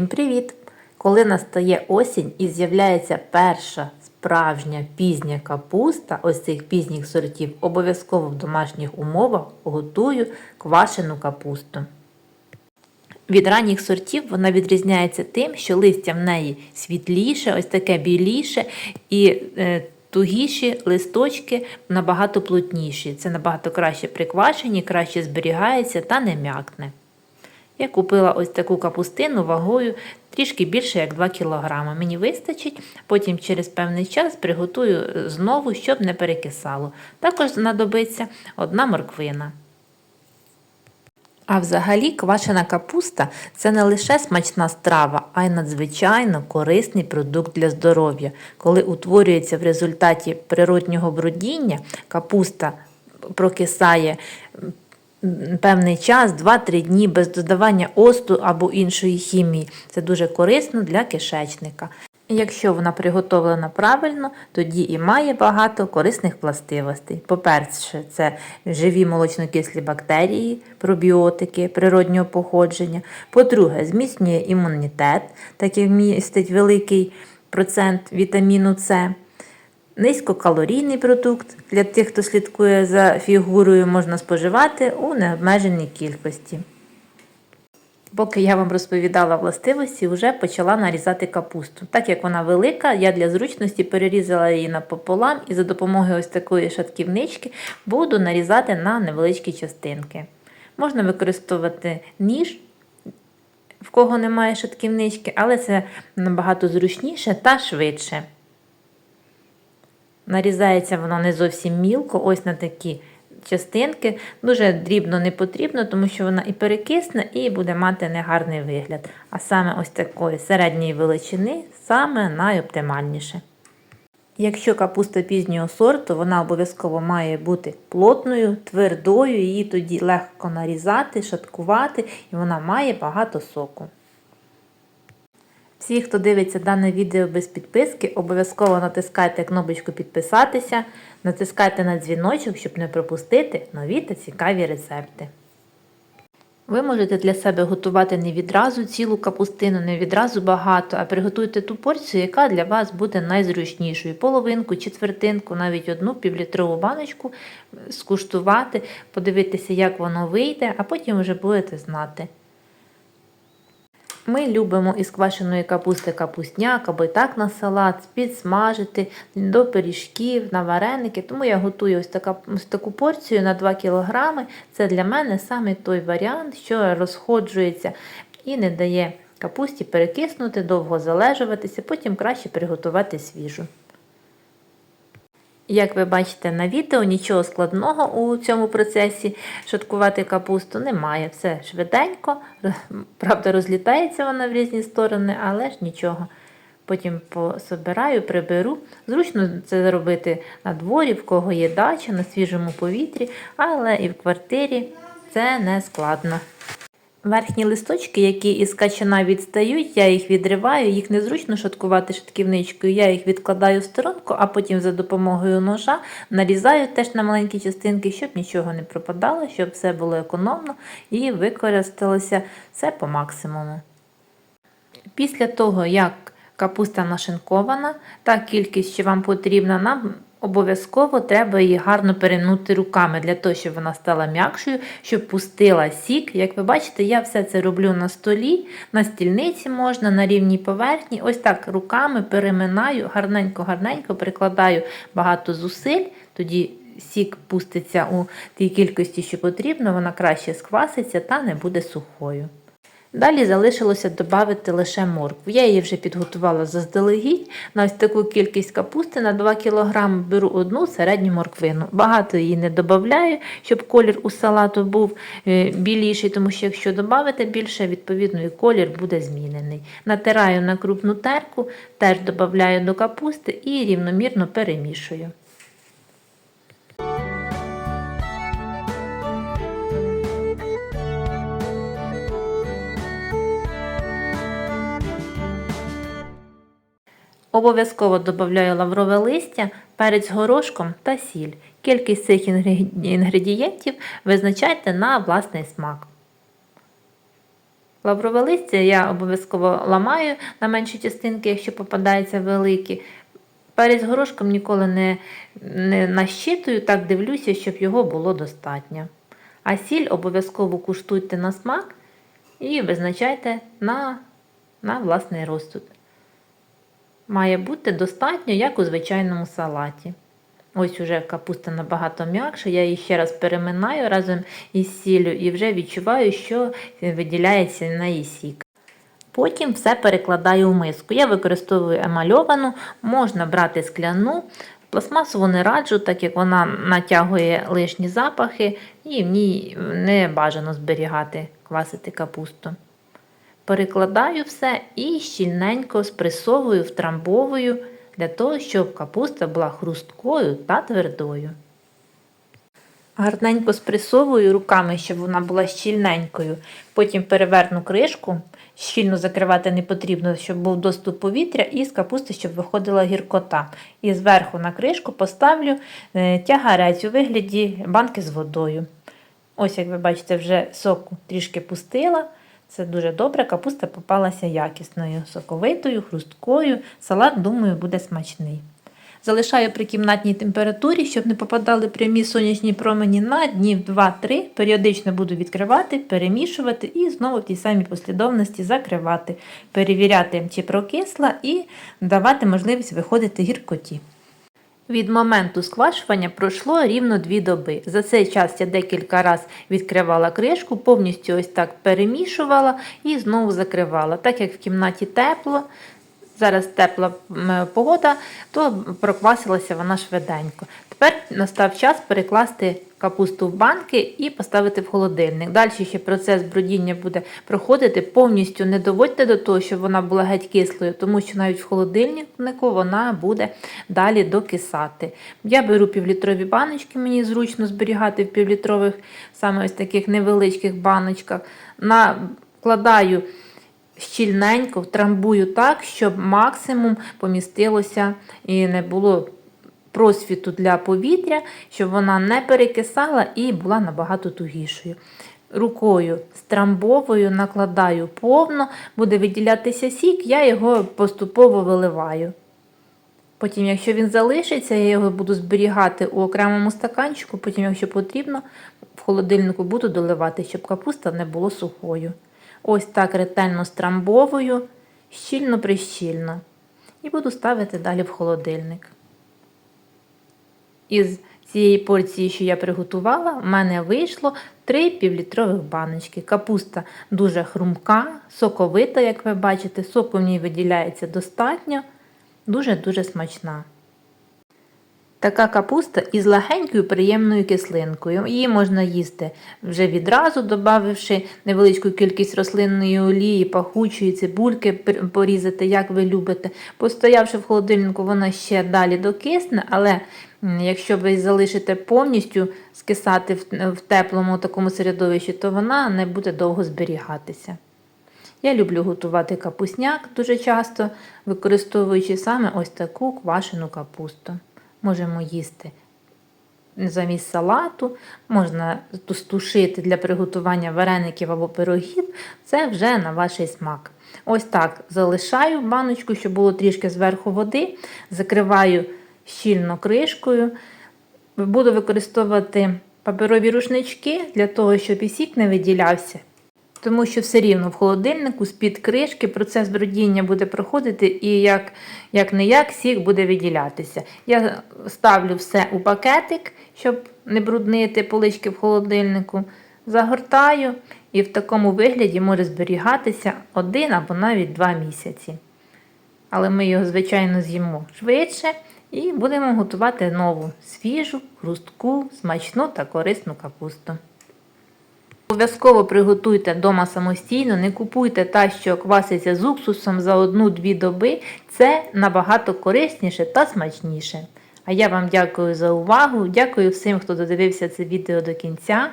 Всім привіт! Коли настає осінь і з'являється перша справжня пізня капуста, ось цих пізніх сортів, обов'язково в домашніх умовах готую квашену капусту. Від ранніх сортів вона відрізняється тим, що листя в неї світліше, ось таке біліше і е, тугіші листочки набагато плотніші. Це набагато краще приквашені, краще зберігається та не м'якне. Я купила ось таку капустину вагою трішки більше як 2 кг. Мені вистачить, потім через певний час приготую знову, щоб не перекисало. Також знадобиться одна морквина. А взагалі квашена капуста це не лише смачна страва, а й надзвичайно корисний продукт для здоров'я. Коли утворюється в результаті природнього бродіння, капуста прокисає певний час, 2-3 дні без додавання осту або іншої хімії. Це дуже корисно для кишечника. Якщо вона приготовлена правильно, тоді і має багато корисних властивостей. По-перше, це живі молочнокислі бактерії, пробіотики природнього походження. По-друге, зміцнює імунітет, так як містить великий процент вітаміну С. Низькокалорійний продукт для тих, хто слідкує за фігурою, можна споживати у необмеженій кількості. Поки я вам розповідала властивості, вже почала нарізати капусту. Так як вона велика, я для зручності перерізала її напополам і за допомогою ось такої шатківнички буду нарізати на невеличкі частинки. Можна використовувати ніж, в кого немає шатківнички, але це набагато зручніше та швидше. Нарізається воно не зовсім мілко, ось на такі частинки. Дуже дрібно не потрібно, тому що вона і перекисне, і буде мати негарний вигляд. А саме ось такої середньої величини саме найоптимальніше. Якщо капуста пізнього сорту, вона обов'язково має бути плотною, твердою, її тоді легко нарізати, шаткувати, і вона має багато соку. Всі, хто дивиться дане відео без підписки, обов'язково натискайте кнопочку підписатися, натискайте на дзвіночок, щоб не пропустити нові та цікаві рецепти. Ви можете для себе готувати не відразу цілу капустину, не відразу багато, а приготуйте ту порцію, яка для вас буде найзручнішою. Половинку, четвертинку, навіть одну півлітрову баночку скуштувати, подивитися, як воно вийде, а потім вже будете знати. Ми любимо із квашеної капусти капустняк або і так на салат, підсмажити до пиріжків, на вареники. Тому я готую ось, така, ось таку порцію на 2 кг. Це для мене саме той варіант, що розходжується і не дає капусті перекиснути, довго залежуватися, потім краще приготувати свіжу. Як ви бачите на відео, нічого складного у цьому процесі шаткувати капусту немає. Все швиденько, правда, розлітається вона в різні сторони, але ж нічого. Потім пособираю, приберу. Зручно це зробити на дворі, в кого є дача, на свіжому повітрі, але і в квартирі це не складно. Верхні листочки, які із качана відстають, я їх відриваю, їх незручно шаткувати шатківничкою, я їх відкладаю в сторонку, а потім за допомогою ножа нарізаю теж на маленькі частинки, щоб нічого не пропадало, щоб все було економно і використалося все по максимуму. Після того, як капуста нашинкована, та кількість, що вам потрібна, нам Обов'язково треба її гарно перемнути руками, для того, щоб вона стала м'якшою, щоб пустила сік. Як ви бачите, я все це роблю на столі, на стільниці можна, на рівній поверхні. Ось так руками переминаю, гарненько-гарненько прикладаю багато зусиль, тоді сік пуститься у тій кількості, що потрібно, вона краще скваситься та не буде сухою. Далі залишилося додати лише моркву. Я її вже підготувала заздалегідь. На ось таку кількість капусти на 2 кг беру одну середню морквину. Багато її не додаю, щоб колір у салату був е, біліший, тому що якщо додати більше, відповідно і колір буде змінений. Натираю на крупну терку, теж додаю до капусти і рівномірно перемішую. Обов'язково додаю лаврове листя, перець горошком та сіль. Кількість цих інгредієнтів визначайте на власний смак. Лаврове листя я обов'язково ламаю на менші частинки, якщо попадаються великі. Перець горошком ніколи не, не нащитую, так дивлюся, щоб його було достатньо. А сіль обов'язково куштуйте на смак і визначайте на, на власний розсуд. Має бути достатньо, як у звичайному салаті. Ось уже капуста набагато м'якша, я її ще раз переминаю разом із сіллю і вже відчуваю, що виділяється на її сік. Потім все перекладаю в миску. Я використовую емальовану, можна брати скляну. Пластмасову не раджу, так як вона натягує лишні запахи і в ній не бажано зберігати, квасити капусту. Перекладаю все і щільненько спресовую, втрамбовую для того, щоб капуста була хрусткою та твердою. Гарненько спресовую руками, щоб вона була щільненькою. Потім переверну кришку, щільно закривати не потрібно, щоб був доступ повітря, і з капусти, щоб виходила гіркота. І зверху на кришку поставлю е, тягарець у вигляді банки з водою. Ось, як ви бачите, вже соку трішки пустила. Це дуже добре, капуста попалася якісною, соковитою, хрусткою. Салат, думаю, буде смачний. Залишаю при кімнатній температурі, щоб не попадали прямі сонячні промені на днів 2-3. Періодично буду відкривати, перемішувати і знову в тій самій послідовності закривати, перевіряти, чи прокисла, і давати можливість виходити гіркоті. Від моменту сквашування пройшло рівно дві доби. За цей час я декілька разів відкривала кришку, повністю ось так перемішувала і знову закривала. Так як в кімнаті тепло, зараз тепла погода, то проквасилася вона швиденько. Тепер настав час перекласти капусту в банки і поставити в холодильник. Далі ще процес бродіння буде проходити. Повністю не доводьте до того, щоб вона була геть кислою, тому що навіть в холодильнику вона буде далі докисати. Я беру півлітрові баночки, мені зручно зберігати в півлітрових, саме ось таких невеличких баночках. Накладаю щільненько, втрамбую так, щоб максимум помістилося і не було просвіту для повітря, щоб вона не перекисала і була набагато тугішою. Рукою страмбовою накладаю повно, буде виділятися сік, я його поступово виливаю. Потім, якщо він залишиться, я його буду зберігати у окремому стаканчику, потім, якщо потрібно, в холодильнику буду доливати, щоб капуста не було сухою. Ось так ретельно страмбовую, щільно-прищільно. І буду ставити далі в холодильник. Із цієї порції, що я приготувала, в мене вийшло 3 півлітрових баночки. Капуста дуже хрумка, соковита, як ви бачите, соку в ній виділяється достатньо, дуже-дуже смачна. Така капуста із легенькою приємною кислинкою. Її можна їсти вже відразу, додавши невеличку кількість рослинної олії, пахучої цибульки порізати, як ви любите. Постоявши в холодильнику, вона ще далі докисне, але якщо ви залишите повністю скисати в теплому такому середовищі, то вона не буде довго зберігатися. Я люблю готувати капусняк дуже часто, використовуючи саме ось таку квашену капусту можемо їсти замість салату, можна стушити для приготування вареників або пирогів, це вже на ваш смак. Ось так залишаю баночку, щоб було трішки зверху води, закриваю щільно кришкою. Буду використовувати паперові рушнички для того, щоб і сік не виділявся. Тому що все рівно в холодильнику з-під кришки процес бродіння буде проходити і як як не як сік буде виділятися. Я ставлю все у пакетик, щоб не бруднити полички в холодильнику. Загортаю і в такому вигляді може зберігатися один або навіть два місяці. Але ми його, звичайно, з'їмо швидше і будемо готувати нову свіжу, хрустку, смачну та корисну капусту. Обов'язково приготуйте вдома самостійно, не купуйте та, що кваситься з уксусом за одну-дві доби. Це набагато корисніше та смачніше. А я вам дякую за увагу. Дякую всім, хто додивився це відео до кінця.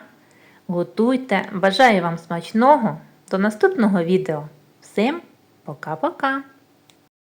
Готуйте, бажаю вам смачного. До наступного відео. Всім пока-пока!